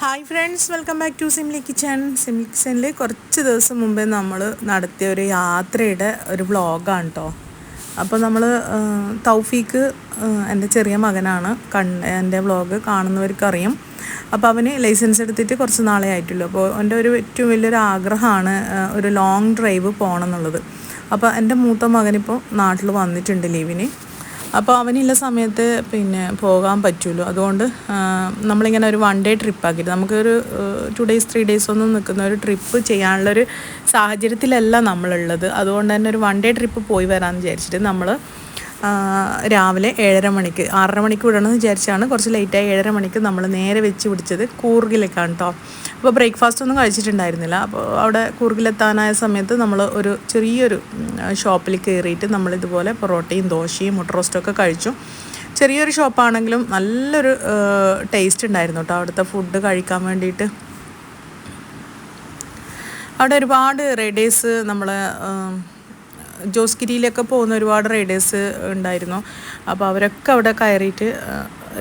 Hi friends welcome back to Simli kitchen Simli കിച്ചണിൽ കുറച്ച് ദിവസം മുമ്പേ നമ്മൾ നടത്തിയ ഒരു യാത്രയുടെ ഒരു വ്ളോഗാണ് കേട്ടോ അപ്പോൾ നമ്മൾ തൗഫീക്ക് എന്റെ ചെറിയ മകനാണ്. കൺ എന്റെ വ്ളോഗ് കാണുന്നവർക്കറിയും. അപ്പോൾ അവന് ലൈസൻസ് എടുത്തിട്ട് കുറച്ച് നാളെ ആയിട്ടുള്ളൂ. അപ്പോൾ എന്റെ ഒരു ഏറ്റവും വലിയൊരു ആഗ്രഹമാണ് ഒരു ലോങ് ഡ്രൈവ് പോകണം എന്നുള്ളത്. അപ്പോൾ എന്റെ മൂത്ത മകനിപ്പോൾ നാട്ടിൽ വന്നിട്ടുണ്ട് ലീവിന് അപ്പോൾ അവനില്ല സമയത്ത് പിന്നെ പോകാൻ പറ്റുമല്ലോ അതുകൊണ്ട് നമ്മളിങ്ങനെ ഒരു വൺ ഡേ ട്രിപ്പ് ആക്കിയിട്ട് നമുക്കൊരു ടു ഡേയ്സ് ത്രീ ഡേയ്സ് ഒന്നും നിൽക്കുന്ന ഒരു ട്രിപ്പ് ചെയ്യാനുള്ളൊരു സാഹചര്യത്തിലല്ല നമ്മളുള്ളത്. അതുകൊണ്ട് തന്നെ ഒരു വൺ ഡേ ട്രിപ്പ് പോയി വരാമെന്ന് വിചാരിച്ചിട്ട് നമ്മൾ രാവിലെ ഏഴര മണിക്ക് ആറര മണിക്ക് വിടണമെന്ന് വിചാരിച്ചാണ് കുറച്ച് ലേറ്റായി ഏഴര മണിക്ക് നമ്മൾ നേരെ വെച്ച് പിടിച്ചത് കൂർഗിലേക്കാണ് കേട്ടോ അപ്പോൾ ബ്രേക്ക്ഫാസ്റ്റ് ഒന്നും കഴിച്ചിട്ടുണ്ടായിരുന്നില്ല. അപ്പോൾ അവിടെ കൂർഗിലെത്താനായ സമയത്ത് നമ്മൾ ഒരു ചെറിയൊരു ഷോപ്പിൽ കയറിയിട്ട് നമ്മളിതുപോലെ പൊറോട്ടയും ദോശയും മുട്ട ഒക്കെ കഴിച്ചു. ചെറിയൊരു ഷോപ്പാണെങ്കിലും നല്ലൊരു ടേസ്റ്റ് ഉണ്ടായിരുന്നു കേട്ടോ അവിടുത്തെ ഫുഡ് കഴിക്കാൻ വേണ്ടിയിട്ട്. അവിടെ ഒരുപാട് റെഡീസ് നമ്മൾ ജോസ്ഗിരിയിലൊക്കെ പോകുന്ന ഒരുപാട് റൈഡേഴ്സ് ഉണ്ടായിരുന്നു. അപ്പോൾ അവരൊക്കെ അവിടെ കയറിയിട്ട്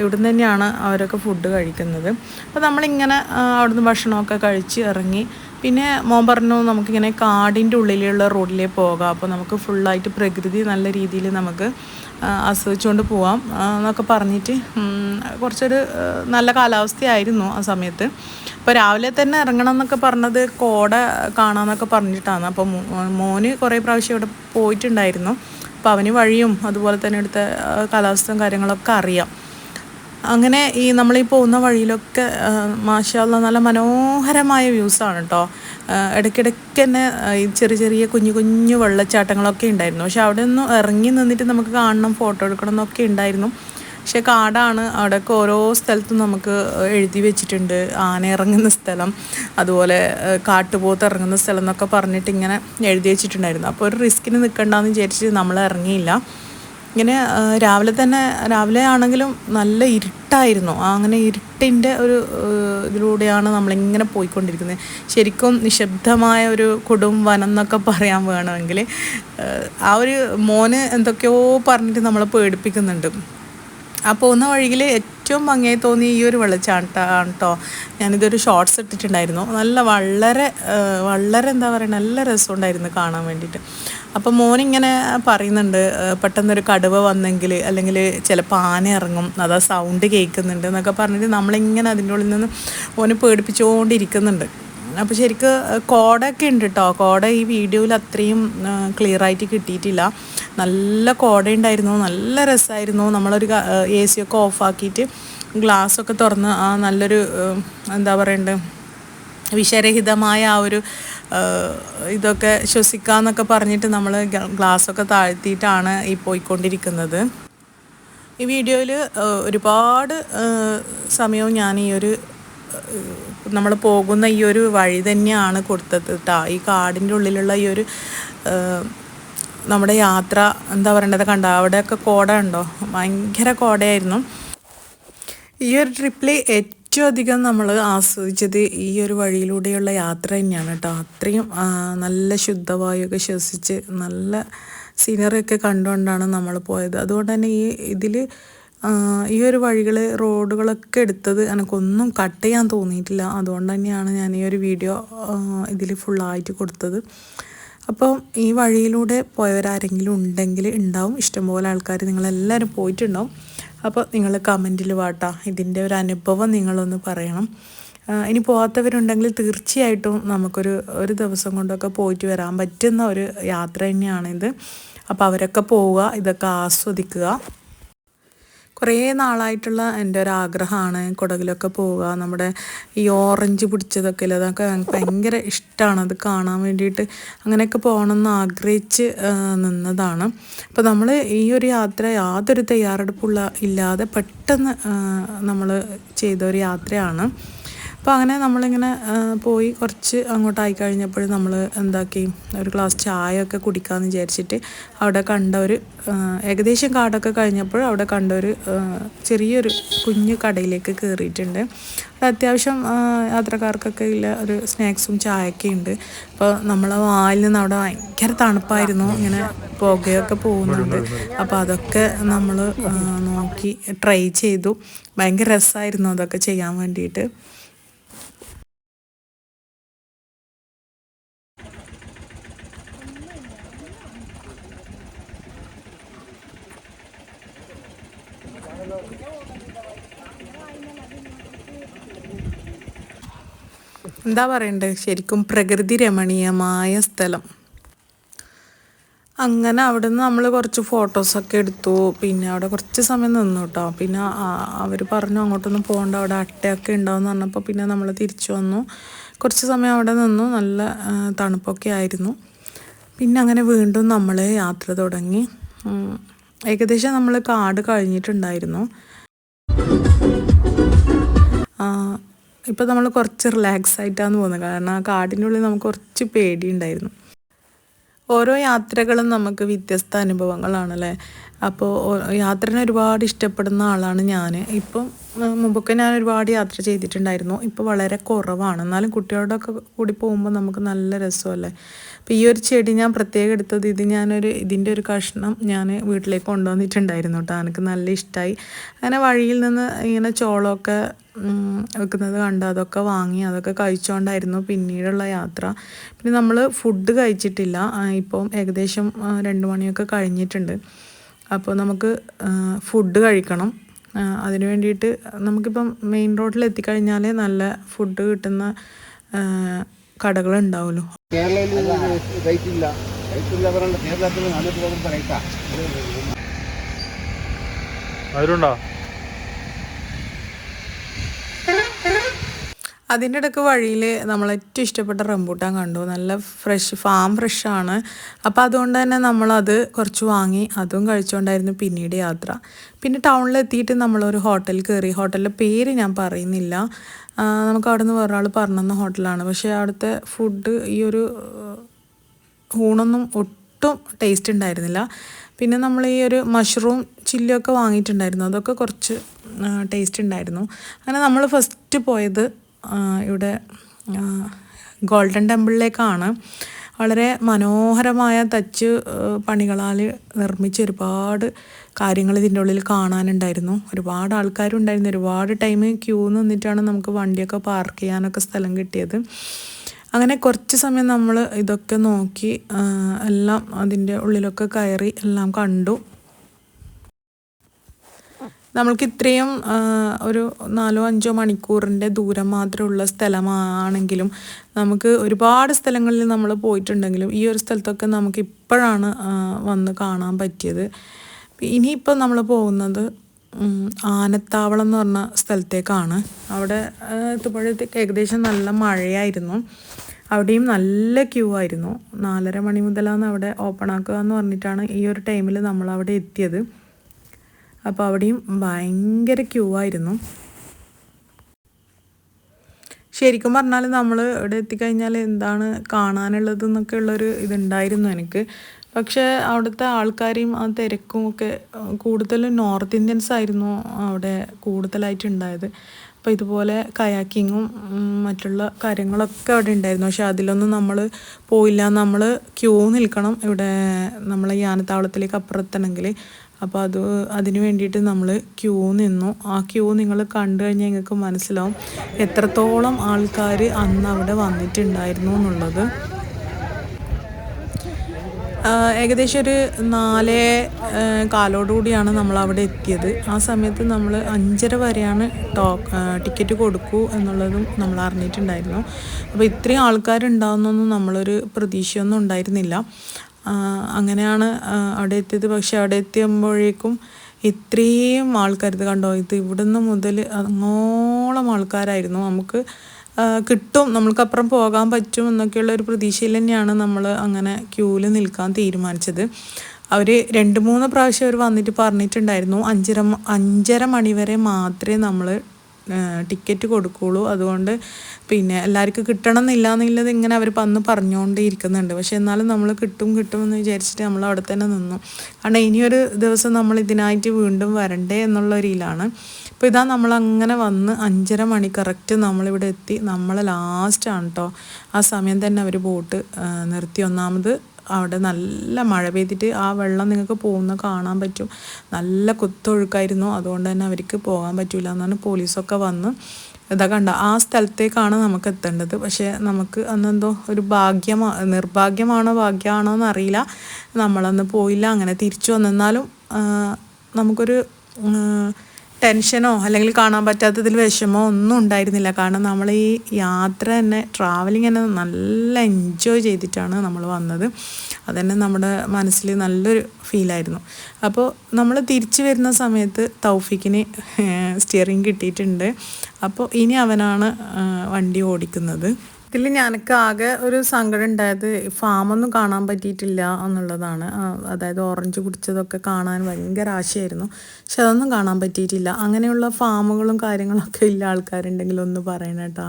ഇവിടുന്ന് തന്നെയാണ് അവരൊക്കെ ഫുഡ് കഴിക്കുന്നത്. അപ്പോൾ നമ്മളിങ്ങനെ അവിടുന്ന് ഭക്ഷണമൊക്കെ കഴിച്ച് ഇറങ്ങി പിന്നെ മോൻ പറഞ്ഞു നമുക്കിങ്ങനെ കാടിന്റെ ഉള്ളിലുള്ള റോഡിലേ പോകാം. അപ്പോൾ നമുക്ക് ഫുള്ളായിട്ട് പ്രകൃതി നല്ല രീതിയിൽ നമുക്ക് ആസ്വദിച്ചുകൊണ്ട് പോവാം എന്നൊക്കെ പറഞ്ഞിട്ട് കുറച്ചൊരു നല്ല കാലാവസ്ഥയായിരുന്നു ആ സമയത്ത്. അപ്പോൾ രാവിലെ തന്നെ ഇറങ്ങണം എന്നൊക്കെ പറഞ്ഞത് കോട കാണാമെന്നൊക്കെ പറഞ്ഞിട്ടാണ്. അപ്പോൾ മോന് കുറേ പ്രാവശ്യം ഇവിടെ പോയിട്ടുണ്ടായിരുന്നു. അപ്പോൾ അവന് വഴിയും അതുപോലെ തന്നെ ഇവിടുത്തെ കാലാവസ്ഥയും കാര്യങ്ങളൊക്കെ അറിയാം. അങ്ങനെ ഈ നമ്മളീ പോകുന്ന വഴിയിലൊക്കെ മാഷാല്ല നല്ല മനോഹരമായ വ്യൂസാണ് കേട്ടോ ഇടയ്ക്കിടയ്ക്ക് തന്നെ ഈ ചെറിയ ചെറിയ കുഞ്ഞു കുഞ്ഞു വെള്ളച്ചാട്ടങ്ങളൊക്കെ ഉണ്ടായിരുന്നു. പക്ഷെ അവിടെ ഒന്ന് ഇറങ്ങി നിന്നിട്ട് നമുക്ക് കാണണം ഫോട്ടോ എടുക്കണം എന്നൊക്കെ ഉണ്ടായിരുന്നു. പക്ഷെ കാടാണ്. അവിടെയൊക്കെ ഓരോ സ്ഥലത്തും നമുക്ക് എഴുതി വെച്ചിട്ടുണ്ട്. ആന ഇറങ്ങുന്ന സ്ഥലം അതുപോലെ കാട്ടുപോത്ത് ഇറങ്ങുന്ന സ്ഥലം എന്നൊക്കെ പറഞ്ഞിട്ട് ഇങ്ങനെ എഴുതി വെച്ചിട്ടുണ്ടായിരുന്നു. അപ്പോൾ ഒരു റിസ്കിന് നിൽക്കണ്ടെന്ന് വിചാരിച്ച് നമ്മൾ ഇറങ്ങിയില്ല. ഇങ്ങനെ രാവിലെ തന്നെ രാവിലെ ആണെങ്കിലും നല്ല ഇരുട്ടായിരുന്നു. അങ്ങനെ ഇരുട്ടിന്റെ ഒരു ഇതിലൂടെയാണ് നമ്മളിങ്ങനെ പോയിക്കൊണ്ടിരിക്കുന്നത്. ശരിക്കും നിശബ്ദമായ ഒരു കൊടും വനം എന്നൊക്കെ പറയാൻ വേണമെങ്കിൽ ആ ഒരു മോന് എന്തൊക്കെയോ പറഞ്ഞിട്ട് നമ്മളെ പേടിപ്പിക്കുന്നുണ്ട്. ആ പോകുന്ന വഴിയിൽ ഏറ്റവും ഭംഗിയായി തോന്നിയ ഈ ഒരു വെള്ളച്ചാട്ടമാണ് കേട്ടോ ഞാനിതൊരു ഷോർട്സ് ഇട്ടിട്ടുണ്ടായിരുന്നു. നല്ല വളരെ വളരെ എന്താ പറയുക നല്ല രസമുണ്ടായിരുന്നു കാണാൻ വേണ്ടിയിട്ട്. അപ്പോൾ മോനിങ്ങനെ പറയുന്നുണ്ട് പെട്ടെന്നൊരു കടുവ വന്നെങ്കിൽ അല്ലെങ്കിൽ ചിലപ്പോൾ ആന ഇറങ്ങും അതാ സൗണ്ട് കേൾക്കുന്നുണ്ട് എന്നൊക്കെ പറഞ്ഞിട്ട് നമ്മളിങ്ങനെ അതിന്റെ ഉള്ളിൽ നിന്ന് മോനെ പേടിപ്പിച്ചുകൊണ്ടിരിക്കുന്നുണ്ട്. അപ്പോൾ ശരിക്ക് കോടൊക്കെ ഉണ്ട് കേട്ടോ കോട ഈ വീഡിയോയിൽ അത്രയും ക്ലിയർ ആയിട്ട് കിട്ടിയിട്ടില്ല. നല്ല കോട ഉണ്ടായിരുന്നു. നല്ല രസമായിരുന്നു നമ്മളൊരു എ സി ഒക്കെ ഓഫാക്കിയിട്ട് ഗ്ലാസ്സൊക്കെ തുറന്ന് ആ നല്ലൊരു എന്താ പറയണ്ടത് വിഷരഹിതമായ ആ ഒരു ഇതൊക്കെ ശ്വസിക്കാന്നൊക്കെ പറഞ്ഞിട്ട് നമ്മൾ ഗ്ലാസ്സൊക്കെ താഴ്ത്തിയിട്ടാണ് ഈ പോയിക്കൊണ്ടിരിക്കുന്നത്. ഈ വീഡിയോയിൽ ഒരുപാട് സമയവും ഞാൻ ഈ ഒരു നമ്മൾ പോകുന്ന ഈ ഒരു വഴി തന്നെയാണ് കൊടുത്തത് കേട്ടോ ഈ കാടിന്റെ ഉള്ളിലുള്ള ഈ ഒരു നമ്മുടെ യാത്ര എന്താ പറയേണ്ടത് കണ്ട? അവിടെയൊക്കെ കോട ഉണ്ടോ? ഭയങ്കര കോടയായിരുന്നു. ഈ ഒരു ട്രിപ്പിൽ ഏറ്റവും അധികം നമ്മൾ ആസ്വദിച്ചത് ഈ ഒരു വഴിയിലൂടെയുള്ള യാത്ര തന്നെയാണ് കേട്ടോ അത്രയും നല്ല ശുദ്ധവായുവൊക്കെ ശ്വസിച്ച് നല്ല സീനറിയൊക്കെ കണ്ടുകൊണ്ടാണ് നമ്മൾ പോയത്. അതുകൊണ്ട് തന്നെ ഈ ഇതിൽ ഈ ഒരു വഴികൾ റോഡുകളൊക്കെ എടുത്തത് എനിക്കൊന്നും കട്ട് ചെയ്യാൻ തോന്നിയിട്ടില്ല. അതുകൊണ്ട് തന്നെയാണ് ഞാൻ ഈ ഒരു വീഡിയോ ഇതിൽ ഫുള്ളായിട്ട് കൊടുത്തത്. അപ്പോൾ ഈ വഴിയിലൂടെ പോയവരാരെങ്കിലും ഉണ്ടെങ്കിൽ ഉണ്ടാവും ഇഷ്ടംപോലെ ആൾക്കാർ നിങ്ങളെല്ലാവരും പോയിട്ടുണ്ടാവും. അപ്പോൾ നിങ്ങൾ കമന്റിൽ വാട്ടാ. ഇതിന്റെ ഒരു അനുഭവം നിങ്ങളൊന്ന് പറയണം. ഇനി പോകാത്തവരുണ്ടെങ്കിൽ തീർച്ചയായിട്ടും നമുക്കൊരു ഒരു ദിവസം കൊണ്ടൊക്കെ പോയിട്ട് വരാൻ പറ്റുന്ന ഒരു യാത്ര തന്നെയാണിത്. അപ്പോൾ അവരൊക്കെ പോവുക ഇതൊക്കെ ആസ്വദിക്കുക. കുറേ നാളായിട്ടുള്ള എന്റെ ഒരു ആഗ്രഹമാണ് കുടകിലൊക്കെ പോവുക. നമ്മുടെ ഈ ഓറഞ്ച് പിടിച്ചതൊക്കെ ഇല്ല അതൊക്കെ ഭയങ്കര ഇഷ്ടമാണ്. അത് കാണാൻ വേണ്ടിയിട്ട് അങ്ങനെയൊക്കെ പോകണമെന്ന് ആഗ്രഹിച്ച് നിന്നതാണ്. അപ്പോൾ നമ്മൾ ഈ ഒരു യാത്ര യാതൊരു തയ്യാറെടുപ്പുള്ള ഇല്ലാതെ പെട്ടെന്ന് നമ്മൾ ചെയ്ത ഒരു യാത്രയാണ്. അപ്പോൾ അങ്ങനെ നമ്മളിങ്ങനെ പോയി കുറച്ച് അങ്ങോട്ടായി കഴിഞ്ഞപ്പോൾ നമ്മൾ എന്താക്കി ഒരു ഗ്ലാസ് ചായ ഒക്കെ കുടിക്കാമെന്ന് വിചാരിച്ചിട്ട് അവിടെ കണ്ട ഒരു ഏകദേശം കാടൊക്കെ കഴിഞ്ഞപ്പോൾ അവിടെ കണ്ട ഒരു ചെറിയൊരു കുഞ്ഞു കടയിലേക്ക് കയറിയിട്ടുണ്ട് അത്യാവശ്യം യാത്രക്കാർക്കൊക്കെ ഇല്ല ഒരു സ്നാക്സും ചായയൊക്കെ ഉണ്ട്. അപ്പോൾ നമ്മളെ വായിൽ നിന്ന് അവിടെ ഭയങ്കര തണുപ്പായിരുന്നു ഇങ്ങനെ പുകയൊക്കെ പോകുന്നുണ്ട്. അപ്പോൾ അതൊക്കെ നമ്മൾ നോക്കി ട്രൈ ചെയ്തു. ഭയങ്കര രസമായിരുന്നു അതൊക്കെ ചെയ്യാൻ വേണ്ടിയിട്ട്. എന്താ പറയണ്ടേ? ശരിക്കും പ്രകൃതി രമണീയമായ സ്ഥലം. അങ്ങനെ അവിടെ നിന്ന് നമ്മൾ കുറച്ച് ഫോട്ടോസൊക്കെ എടുത്തു. പിന്നെ അവിടെ കുറച്ച് സമയം നിന്നു കേട്ടോ പിന്നെ അവർ പറഞ്ഞു അങ്ങോട്ടൊന്നും പോകണ്ട അവിടെ അട്ടയൊക്കെ ഉണ്ടാവും പറഞ്ഞപ്പോൾ പിന്നെ നമ്മൾ തിരിച്ചു വന്നു. കുറച്ച് സമയം അവിടെ നിന്നു. നല്ല തണുപ്പൊക്കെ ആയിരുന്നു. പിന്നെ അങ്ങനെ വീണ്ടും നമ്മൾ യാത്ര തുടങ്ങി. ഏകദേശം നമ്മൾ കാട് കഴിഞ്ഞിട്ടുണ്ടായിരുന്നു. ഇപ്പോൾ നമ്മൾ കുറച്ച് റിലാക്സ് ആയിട്ടാണ് പോകുന്നത്. കാരണം ആ കാടിനുള്ളിൽ നമുക്ക് കുറച്ച് പേടിയുണ്ടായിരുന്നു. ഓരോ യാത്രകളും നമുക്ക് വ്യത്യസ്ത അനുഭവങ്ങളാണല്ലേ? അപ്പോൾ യാത്രനെ ഒരുപാട് ഇഷ്ടപ്പെടുന്ന ആളാണ് ഞാൻ ഇപ്പം മുമ്പൊക്കെ ഞാൻ ഒരുപാട് യാത്ര ചെയ്തിട്ടുണ്ടായിരുന്നു. ഇപ്പോൾ വളരെ കുറവാണ്. എന്നാലും കുട്ടികളോടൊക്കെ കൂടി പോകുമ്പോൾ നമുക്ക് നല്ല രസമല്ലേ? അപ്പോൾ ഈ ഒരു ചെടി ഞാൻ പ്രത്യേകം എടുത്തത് ഇത് ഞാനൊരു ഇതിന്റെ ഒരു കഷ്ണം ഞാൻ വീട്ടിലേക്ക് കൊണ്ടുവന്നിട്ടുണ്ടായിരുന്നു കേട്ടോ. എനിക്ക് നല്ല ഇഷ്ടമായി അങ്ങനെ വഴിയിൽ നിന്ന് ഇങ്ങനെ ചോളമൊക്കെ വെക്കുന്നത് കണ്ട്. അതൊക്കെ വാങ്ങി അതൊക്കെ കഴിച്ചുകൊണ്ടായിരുന്നു പിന്നീടുള്ള യാത്ര. പിന്നെ നമ്മൾ ഫുഡ് കഴിച്ചിട്ടില്ല. ഇപ്പം ഏകദേശം രണ്ട് മണിയൊക്കെ കഴിഞ്ഞിട്ടുണ്ട്. അപ്പോൾ നമുക്ക് ഫുഡ് കഴിക്കണം. അതിന് വേണ്ടിയിട്ട് നമുക്കിപ്പം മെയിൻ റോഡിൽ എത്തിക്കഴിഞ്ഞാൽ നല്ല ഫുഡ് കിട്ടുന്ന കടകൾ ഉണ്ടാവുമല്ലോ റേറ്റ് ഇല്ല കേരളത്തിൽ നാനൂറ്റി റേറ്റാ അതിലുണ്ടോ അതിന്റെ ഇടയ്ക്ക് വഴിയിൽ നമ്മൾ ഏറ്റവും ഇഷ്ടപ്പെട്ട റംബൂട്ടാൻ കണ്ടു. നല്ല ഫ്രഷ് ഫാം ഫ്രഷ് ആണ്. അപ്പോൾ അതുകൊണ്ട് തന്നെ നമ്മളത് കുറച്ച് വാങ്ങി അതും കഴിച്ചുകൊണ്ടായിരുന്നു പിന്നീട് യാത്ര. പിന്നെ ടൗണിലെത്തിയിട്ട് നമ്മളൊരു ഹോട്ടലിൽ കയറി. ഹോട്ടലിന്റെ പേര് ഞാൻ പറയുന്നില്ല. നമുക്ക് അവിടെ നിന്ന് വേറൊരാൾ പറഞ്ഞെന്ന ഹോട്ടലാണ്. പക്ഷേ അവിടുത്തെ ഫുഡ് ഈ ഒരു ഊണൊന്നും ഒട്ടും ടേസ്റ്റ് ഉണ്ടായിരുന്നില്ല പിന്നെ നമ്മൾ ഈ ഒരു മഷ്റൂം ചില്ലിയൊക്കെ വാങ്ങിയിട്ടുണ്ടായിരുന്നു. അതൊക്കെ കുറച്ച് ടേസ്റ്റ് ഉണ്ടായിരുന്നു അങ്ങനെ നമ്മൾ ഫസ്റ്റ് പോയത് ഇവിടെ ഗോൾഡൻ ടെമ്പിളിലേക്കാണ്. വളരെ മനോഹരമായ തച്ച് പണികളാൽ നിർമ്മിച്ച ഒരുപാട് കാര്യങ്ങൾ ഇതിന്റെ ഉള്ളിൽ കാണാനുണ്ടായിരുന്നു. ഒരുപാട് ആൾക്കാരുണ്ടായിരുന്നു. ഒരുപാട് ടൈം ക്യൂ നിന്നിട്ടാണ് നമുക്ക് വണ്ടിയൊക്കെ പാർക്ക് ചെയ്യാനൊക്കെ സ്ഥലം കിട്ടിയത്. അങ്ങനെ കുറച്ച് സമയം നമ്മൾ ഇതൊക്കെ നോക്കി എല്ലാം അതിന്റെ ഉള്ളിലൊക്കെ കയറി എല്ലാം കണ്ടു. നമ്മൾക്ക് ഇത്രയും ഒരു നാലോ അഞ്ചോ മണിക്കൂറിന്റെ ദൂരം മാത്രമുള്ള സ്ഥലമാണെങ്കിലും നമുക്ക് ഒരുപാട് സ്ഥലങ്ങളിൽ നമ്മൾ പോയിട്ടുണ്ടെങ്കിലും ഈ ഒരു സ്ഥലത്തൊക്കെ നമുക്ക് ഇപ്പോഴാണ് വന്ന് കാണാൻ പറ്റിയത്. ഇനിയിപ്പോൾ നമ്മൾ പോകുന്നത് ആനത്താവളം എന്ന് പറഞ്ഞ സ്ഥലത്തേക്കാണ്. അവിടെ എത്തുമ്പോഴത്തേക്ക് ഏകദേശം നല്ല മഴയായിരുന്നു. അവിടെയും നല്ല ക്യൂ ആയിരുന്നു. നാലര മണി മുതലാണ് അവിടെ ഓപ്പൺ ആക്കുക എന്ന് പറഞ്ഞിട്ടാണ് ഈ ഒരു ടൈമിൽ നമ്മൾ അവിടെ എത്തിയത്. അപ്പോൾ അവിടെയും ഭയങ്കര ക്യൂ ആയിരുന്നു. ശരിക്കും പറഞ്ഞാൽ നമ്മൾ ഇവിടെ എത്തിക്കഴിഞ്ഞാൽ എന്താണ് കാണാനുള്ളത് എന്നൊക്കെ ഉള്ളൊരു ഇതുണ്ടായിരുന്നു എനിക്ക്. പക്ഷേ അവിടുത്തെ ആൾക്കാരെയും ആ തിരക്കും ഒക്കെ കൂടുതലും നോർത്ത് ഇന്ത്യൻസ് ആയിരുന്നു അവിടെ കൂടുതലായിട്ട് ഉണ്ടായത്. അപ്പോൾ ഇതുപോലെ കയാക്കിങ്ങും മറ്റുള്ള കാര്യങ്ങളൊക്കെ അവിടെ ഉണ്ടായിരുന്നു. പക്ഷെ അതിലൊന്നും നമ്മൾ പോയില്ല. നമ്മൾ ക്യൂ നിൽക്കണം ഇവിടെ നമ്മൾ യാനത്താവളത്തിലേക്ക് അപ്പുറത്തണമെങ്കിൽ അപ്പോൾ അത് അതിന് വേണ്ടിയിട്ട് നമ്മൾ ക്യൂ നിന്നു. ആ ക്യൂ നിങ്ങൾ കണ്ടു കഴിഞ്ഞാൽ നിങ്ങൾക്ക് മനസ്സിലാവും എത്രത്തോളം ആൾക്കാർ അന്ന് അവിടെ വന്നിട്ടുണ്ടായിരുന്നു എന്നുള്ളത്. ഏകദേശം ഒരു നാലേ കാലോടുകൂടിയാണ് നമ്മൾ അവിടെ എത്തിയത്. ആ സമയത്ത് നമ്മൾ അഞ്ചര വരെയാണ് ടോ ടിക്കറ്റ് കൊടുക്കൂ എന്നുള്ളതും നമ്മൾ അറിഞ്ഞിട്ടുണ്ടായിരുന്നു. അപ്പോൾ ഇത്രയും ആൾക്കാരുണ്ടാവുന്നൊന്നും നമ്മളൊരു പ്രതീക്ഷയൊന്നും ഉണ്ടായിരുന്നില്ല. അങ്ങനെയാണ് അവിടെ എത്തിയത് പക്ഷെ അവിടെ എത്തിയുമ്പോഴേക്കും ഇത്രയും ആൾക്കാർ ഇത് കണ്ടോ? ഇത് ഇവിടുന്ന് മുതൽ അങ്ങോളം ആൾക്കാരായിരുന്നു. നമുക്ക് കിട്ടും. നമ്മൾക്കപ്പുറം പോകാൻ പറ്റും എന്നൊക്കെയുള്ള ഒരു പ്രതീക്ഷയിൽ തന്നെയാണ് നമ്മൾ അങ്ങനെ ക്യൂവിൽ നിൽക്കാൻ തീരുമാനിച്ചത്. അവർ രണ്ട് മൂന്ന് പ്രാവശ്യം അവർ വന്നിട്ട് പറഞ്ഞിട്ടുണ്ടായിരുന്നു അഞ്ചര അഞ്ചര മണി വരെ മാത്രമേ നമ്മൾ ടിക്കറ്റ് കൊടുക്കുകയുള്ളൂ അതുകൊണ്ട് പിന്നെ എല്ലാവർക്കും കിട്ടണം എന്നില്ല എന്നുള്ളത് ഇങ്ങനെ അവർ പന്ന് പറഞ്ഞുകൊണ്ടേ ഇരിക്കുന്നുണ്ട്. പക്ഷെ എന്നാലും നമ്മൾ കിട്ടും കിട്ടും എന്ന് വിചാരിച്ചിട്ട് നമ്മൾ അവിടെ തന്നെ നിന്നു. കാരണം ഇനിയൊരു ദിവസം നമ്മൾ ഇതിനായിട്ട് വീണ്ടും വരണ്ടേ എന്നുള്ള രീതിയിലാണ് അപ്പോൾ ഇതാ നമ്മൾ അങ്ങനെ വന്ന് അഞ്ചര മണി കറക്റ്റ് നമ്മളിവിടെ എത്തി. നമ്മൾ ലാസ്റ്റാണ് കേട്ടോ ആ സമയം തന്നെ അവർ ബോട്ട് നിർത്തി. ഒന്നാമത് അവിടെ നല്ല മഴ പെയ്തിട്ട് ആ വെള്ളം നിങ്ങൾക്ക് പോകുന്ന കാണാൻ പറ്റും. നല്ല കുത്തൊഴുക്കായിരുന്നു. അതുകൊണ്ട് തന്നെ അവർക്ക് പോകാൻ പറ്റില്ല എന്നാണ് പോലീസൊക്കെ വന്ന് ഇതാ കണ്ട. ആ സ്ഥലത്തേക്കാണ് നമുക്ക് എത്തേണ്ടത്. പക്ഷേ നമുക്ക് അന്നെന്തോ ഒരു ഭാഗ്യമാ നിർഭാഗ്യമാണോ ഭാഗ്യമാണോ എന്നറിയില്ല. നമ്മളന്ന് പോയില്ല അങ്ങനെ തിരിച്ചു വന്നെന്നാലും നമുക്കൊരു ടെൻഷനോ അല്ലെങ്കിൽ കാണാൻ പറ്റാത്തതിൽ വിഷമോ ഒന്നും ഉണ്ടായിരുന്നില്ല. കാരണം നമ്മൾ ഈ യാത്ര തന്നെ ട്രാവലിംഗ് തന്നെ നല്ല എൻജോയ് ചെയ്തിട്ടാണ് നമ്മൾ വന്നത്. അതന്നെ നമ്മുടെ മനസ്സിൽ നല്ലൊരു ഫീലായിരുന്നു അപ്പോൾ നമ്മൾ തിരിച്ചു വരുന്ന സമയത്ത് തൗഫിക്കിന് സ്റ്റിയറിങ് കിട്ടിയിട്ടുണ്ട്. അപ്പോൾ ഇനി അവനാണ് വണ്ടി ഓടിക്കുന്നത്. ഇതിൽ ഞാനൊക്കെ ആകെ ഒരു സങ്കടം ഉണ്ടായത് ഫാമൊന്നും കാണാൻ പറ്റിയിട്ടില്ല എന്നുള്ളതാണ്. അതായത് ഓറഞ്ച് കുടിച്ചതൊക്കെ കാണാൻ ഭയങ്കര ആശയായിരുന്നു. പക്ഷെ അതൊന്നും കാണാൻ പറ്റിയിട്ടില്ല. അങ്ങനെയുള്ള ഫാമുകളും കാര്യങ്ങളൊക്കെ ഇല്ല ആൾക്കാരുണ്ടെങ്കിൽ ഒന്ന് പറയണം കേട്ടോ.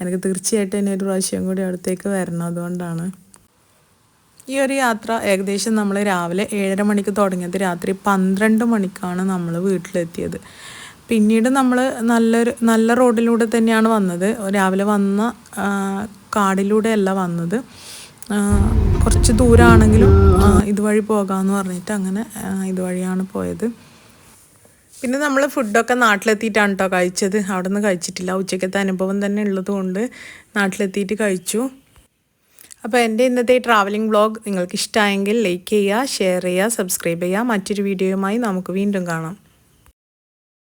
എനിക്ക് തീർച്ചയായിട്ടും ഇനി ഒരു പ്രാവശ്യം കൂടി അടുത്തേക്ക് വരണം അതുകൊണ്ടാണ്. ഈ ഒരു യാത്ര ഏകദേശം നമ്മൾ രാവിലെ ഏഴര മണിക്ക് തുടങ്ങിയത്. രാത്രി പന്ത്രണ്ട് മണിക്കാണ് നമ്മൾ വീട്ടിലെത്തിയത്. പിന്നീട് നമ്മൾ നല്ലൊരു നല്ല റോഡിലൂടെ തന്നെയാണ് വന്നത്. രാവിലെ വന്ന കാടിലൂടെയല്ല വന്നത്. കുറച്ച് ദൂരമാണെങ്കിലും ഇതുവഴി പോകാമെന്ന് പറഞ്ഞിട്ട് അങ്ങനെ ഇതുവഴിയാണ് പോയത്. പിന്നെ നമ്മൾ ഫുഡൊക്കെ നാട്ടിലെത്തിയിട്ടാണ് കേട്ടോ കഴിച്ചത്. അവിടെ നിന്ന് കഴിച്ചിട്ടില്ല. ഉച്ചയ്ക്കത്തെ അനുഭവം തന്നെ ഉള്ളതുകൊണ്ട് നാട്ടിലെത്തിയിട്ട് കഴിച്ചു. അപ്പോൾ എന്റെ ഇന്നത്തെ ട്രാവലിംഗ് വ്ളോഗ് നിങ്ങൾക്ക് ഇഷ്ടമായെങ്കിൽ ലൈക്ക് ചെയ്യുക ഷെയർ ചെയ്യുക സബ്സ്ക്രൈബ് ചെയ്യുക. മറ്റൊരു വീഡിയോയുമായി നമുക്ക് വീണ്ടും കാണാം.